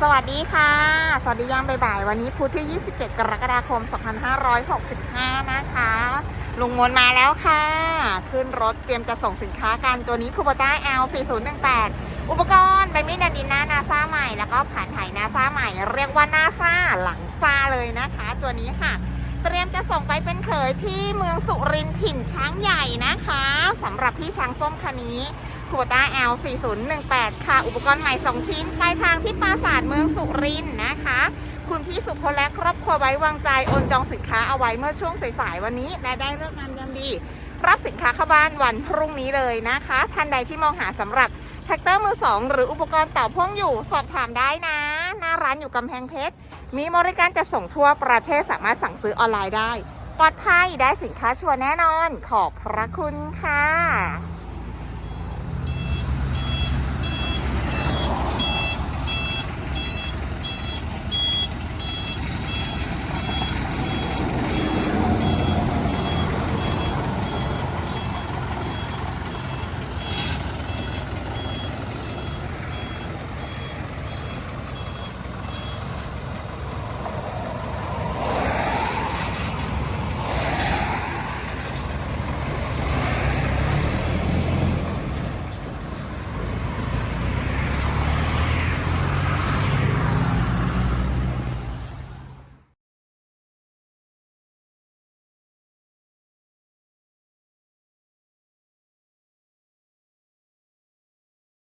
สวัสดีค่ะ สวัสดียามบ่ายๆ วันนี้พุธที่ 27 กรกฎาคม 2565 นะคะ ลุงมนมาแล้วค่ะ ขึ้นรถเตรียมจะส่งสินค้ากัน ตัวนี้คูโบต้า L 4018 อุปกรณ์ใบมีดแดนดินหน้านาซาใหม่ แล้วก็ผ่านไถนาซาใหม่ เรียกว่านาซาหลังซาเลยนะคะ ตัวนี้ค่ะ เตรียมจะส่งไปเป็นเขยที่เมืองสุรินทร์ถิ่นช้างใหญ่นะคะสำหรับพี่ช้างส้มคันนี้ โบต้า L 4018ค่ะ อุปกรณ์ใหม่ 2 ชิ้นปลายทางที่ปราสาทเมืองสุรินทร์นะคะ คุณพี่สุพลและครอบครัวไว้วางใจโอนจองสินค้าเอาไว้เมื่อช่วงสายๆวันนี้ และได้เลิกงามยามดี รับสินค้าเข้าบ้านวันพรุ่งนี้เลยนะคะ ท่านใดที่มองหาสำหรับแท็กเตอร์มือสองหรืออุปกรณ์ต่อพ่วงอยู่สอบถามได้นะ หน้าร้านอยู่กำแพงเพชร มีบริการจะส่งทั่วประเทศสามารถสั่งซื้อออนไลน์ได้ ปลอดภัยได้สินค้าชัวร์แน่นอน ขอบพระคุณค่ะ